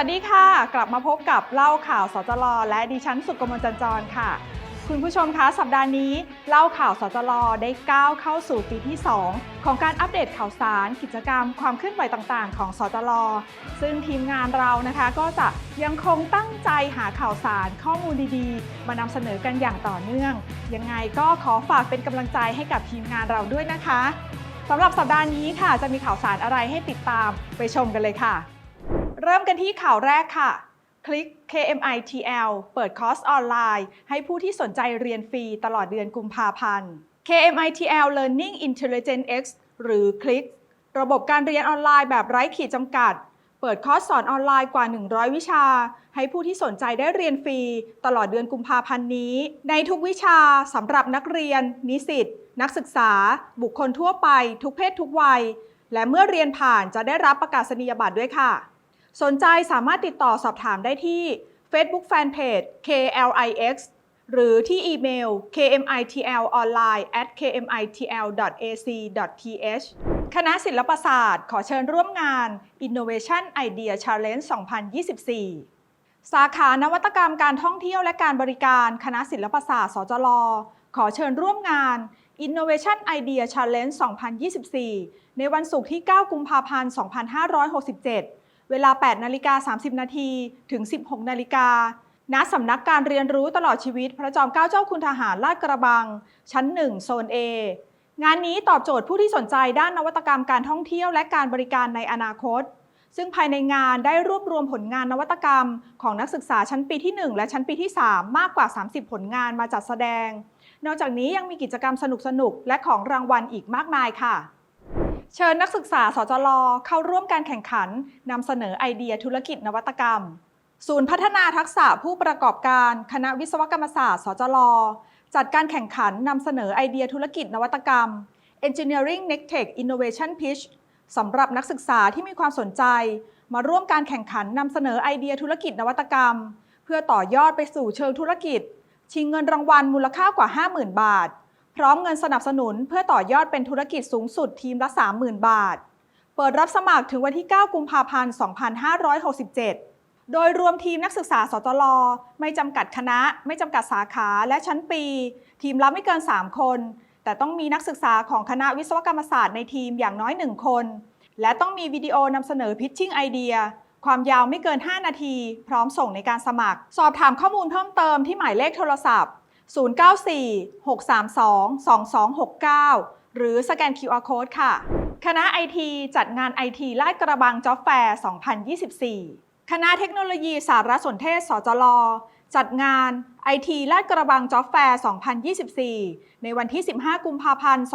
วัสดีค่ะ กลับมาพบกับเล่าข่าวสจลและดิฉันสุกมลจันจรค่ะ คุณผู้ชมคะสัปดาห์นี้ เล่าข่าวสจลได้ก้าวเข้าสู่ปีที่ 2 ของการอัปเดตข่าวสาร กิจกรรม ความเคลื่อนไหวต่างๆ ของสจลซึ่งทีมงานเรานะคะก็จะยังคงตั้งใจหาข่าวสารข้อมูลดีๆ มานำเสนอกันอย่างต่อเนื่อง ยังไงก็ขอฝากเป็นกำลังใจให้กับทีมงานเราด้วยนะคะสำหรับสัปดาห์นี้ค่ะ จะมีข่าวสารอะไรให้ติดตามไปชมกันเลยค่ะ เริ่มกันที่ข่าวแรกค่ะ คลิก KMITL เปิดคอร์สออนไลน์ ให้ผู้ที่สนใจเรียนฟรีตลอดเดือนกุมภาพันธ์ KMITL Learning Intelligence X หรือคลิกระบบการเรียนออนไลน์แบบไร้ขีดจำกัด เปิดคอร์สสอนออนไลน์กว่า 100 วิชา ให้ผู้ที่สนใจได้เรียนฟรี ตลอดเดือนกุมภาพันธ์นี้ ในทุกวิชาสำหรับนักเรียน นิสิตนักศึกษา บุคคลทั่วไป ทุกเพศทุกวัย และเมื่อเรียนผ่านจะได้รับประกาศนียบัตรด้วยค่ะ สนใจสามารถติดต่อสอบถามได้ที่ Facebook Fanpage KLIX หรือที่อีเมล kmitlonline at kmitl.ac.th คณะศิลปศาสตร์ขอเชิญร่วมงาน Innovation Idea Challenge 2024 สาขานวัตกรรมการท่องเที่ยวและการบริการคณะศิลปศาสตร์ สจล ขอเชิญร่วมงาน Innovation Idea Challenge 2024 ในวันศุกร์ที่ 9 กุมภาพันธ์ 2567 เวลา 8 นาฬิกา 30 นาทีถึง 16 นาฬิกา ณ สำนักการเรียนรู้ตลอดชีวิต พระจอมเกล้าเจ้าคุณทหารลาดกระบัง ชั้น 1 โซน A งานนี้ตอบโจทย์ผู้ที่สนใจด้านนวัตกรรมการท่องเที่ยวและการบริการในอนาคต ซึ่งภายในงานได้รวบรวมผลงานนวัตกรรม ของนักศึกษาชั้นปีที่ 1 และชั้นปีที่ 3 มากกว่า 30 ผลงานมาจัดแสดง นอกจากนี้ยังมีกิจกรรมสนุกๆ และของรางวัลอีกมากมายค่ะ เชิญนักศึกษาสจลเข้าร่วมการแข่งขันนำเสนอไอเดียธุรกิจนวัตกรรม ศูนย์พัฒนาทักษะผู้ประกอบการคณะวิศวกรรมศาสตร์สจลจัดการแข่งขันนำเสนอไอเดียธุรกิจนวัตกรรม Engineering Next Tech Innovation Pitch สำหรับนักศึกษาที่มีความสนใจ มาร่วมการแข่งขันนำเสนอไอเดียธุรกิจนวัตกรรม เพื่อต่อยอดไปสู่เชิงธุรกิจ ชิงเงินรางวัลมูลค่ากว่า 50,000 บาท พร้อมเงินสนับสนุนเพื่อต่อยอดเป็นธุรกิจสูงสุดทีมละ 30,000 บาท เปิดรับสมัครถึงวันที่ 9 กุมภาพันธ์ 2567 โดยรวมทีมนักศึกษาสตลไม่จำกัดคณะ ไม่จำกัดสาขาและชั้นปี ทีมละไม่เกิน 3 คน แต่ต้องมีนักศึกษาของคณะวิศวกรรมศาสตร์ในทีมอย่างน้อย 1 คน และต้องมีวิดีโอนำเสนอพิชชิ่งไอเดียความยาวไม่เกิน 5 นาที พร้อมส่งในการสมัคร สอบถามข้อมูลเพิ่มเติมที่หมายเลขโทรศัพท์ 094-632-2269 หรือสแกน QR Code ค่ะ คณะ IT จัดงาน IT ลาดกระบังจ็อบแฟร์ 2024 คณะเทคโนโลยีสารสนเทศ สจลจัดงาน IT ลาดกระบังจ็อบแฟร์ 2024 ในวันที่ 15 กุมภาพันธ์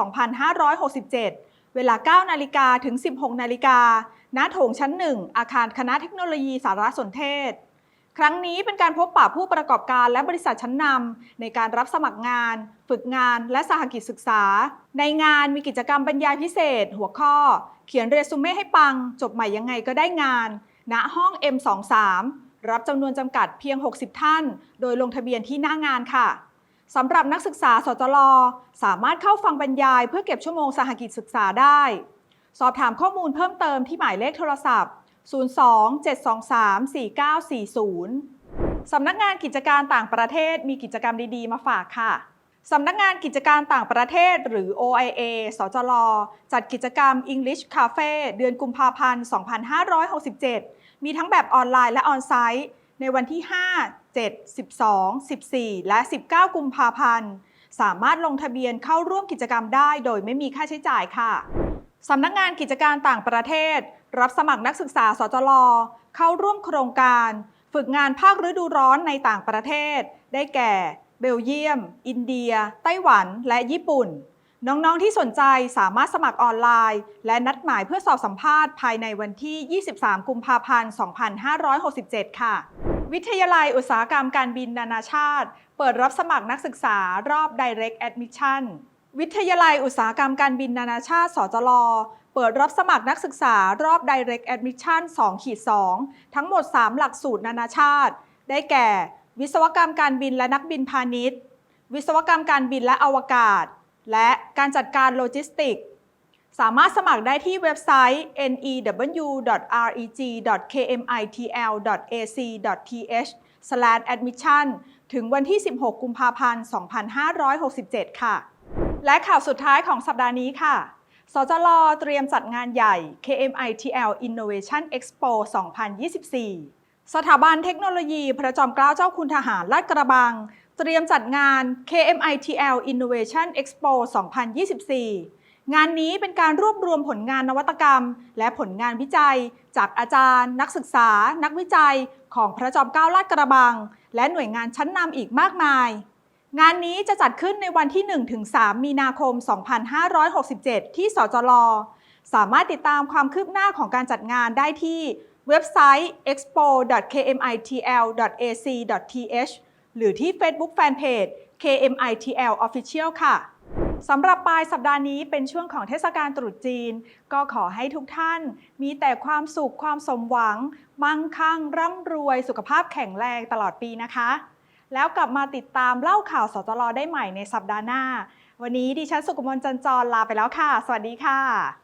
2567 เวลา 9 นาฬิกาถึง 16 นาฬิกาณโถงชั้น 1 อาคารคณะเทคโนโลยีสารสนเทศ ครั้งนี้เป็นการพบปะผู้ประกอบการและบริษัทชั้นนำในการรับสมัครงาน ฝึกงานและสหกิจศึกษา ในงานมีกิจกรรมบรรยายพิเศษ หัวข้อ เขียนเรซูเม่ให้ปัง จบใหม่ยังไงก็ได้งาน ณห้อง M23 รับจำนวนจำกัดเพียง 60 ท่าน โดยลงทะเบียนที่หน้างานค่ะสำหรับนักศึกษาสจลสามารถเข้าฟังบรรยาย เพื่อเก็บชั่วโมงสหกิจศึกษาได้ สอบถามข้อมูลเพิ่มเติมที่หมายเลขโทรศัพท์ 02-723-4940 สำนักงานกิจการต่างประเทศมีกิจกรรมดี ๆ มาฝากค่ะ สำนักงานกิจการต่างประเทศหรือ OIA สจล จัดกิจกรรม English Cafe เดือนกุมภาพันธ์ 2567 มีทั้งแบบออนไลน์และออนไซต์ ในวันที่ 5 7 12 14 และ 19 กุมภาพันธ์ สามารถลงทะเบียนเข้าร่วมกิจกรรมได้โดยไม่มีค่าใช้จ่ายค่ะ สำนักงานกิจการต่างประเทศ รับสมัครนักศึกษาสจลเข้าร่วมโครงการ ฝึกงานภาคฤดูร้อนในต่างประเทศ ได้แก่ เบลเยียม อินเดีย ไต้หวัน และญี่ปุ่น น้องๆที่สนใจสามารถสมัครออนไลน์ และนัดหมายเพื่อสอบสัมภาษณ์ภายในวันที่ 23 กุมภาพันธ์ 2567 ค่ะ วิทยาลัยอุตสาหกรรมการบินนานาชาติ เปิดรับสมัครนักศึกษารอบ Direct Admission วิทยาลัยอุตสาหกรรมการบินนานาชาติ สจล เปิดรับสมัครนักศึกษารอบ Direct Admission 2ขีด2ทั้งหมด 3 หลักสูตรนานาชาติ ได้แก่ วิศวกรรมการบินและนักบินพาณิชย์ วิศวกรรมการบินและอวกาศ และการจัดการโลจิสติกส์สามารถสมัครได้ที่เว็บไซต์ new.reg.kmitl.ac.th/admission ถึงวันที่ 16 กุมภาพันธ์ 2567 ค่ะ และข่าวสุดท้ายของสัปดาห์นี้ค่ะ สจลเตรียมจัดงานใหญ่ KMITL Innovation Expo 2024 สถาบันเทคโนโลยีพระจอมเกล้าเจ้าคุณทหารลาดกระบัง เตรียมจัดงาน KMITL Innovation Expo 2024 งานนี้เป็นการรวบรวมผลงานนวัตกรรม และผลงานวิจัย จากอาจารย์ นักศึกษา นักวิจัย ของพระจอมเกล้าลาดกระบัง และหน่วยงานชั้นนำอีกมากมาย งานนี้จะจัดขึ้นในวันที่ 1-3 มีนาคม 2567 ที่สจลสามารถติดตามความคืบหน้าของการจัดงานได้ที่เว็บไซต์ expo.kmitl.ac.th หรือที่ Facebook Fanpage KMITL Official ค่ะสำหรับปลายสัปดาห์นี้เป็นช่วงของเทศกาลตรุษจีน ก็ขอให้ทุกท่านมีแต่ความสุขความสมหวัง มั่งคั่งร่ำรวยสุขภาพแข็งแรงตลอดปีนะคะ แล้วกลับมาติดตามเล่าข่าวสจลได้ใหม่ในสัปดาห์หน้า วันนี้ดิฉันสุกมลจันจรลาไปแล้วค่ะ สวัสดีค่ะ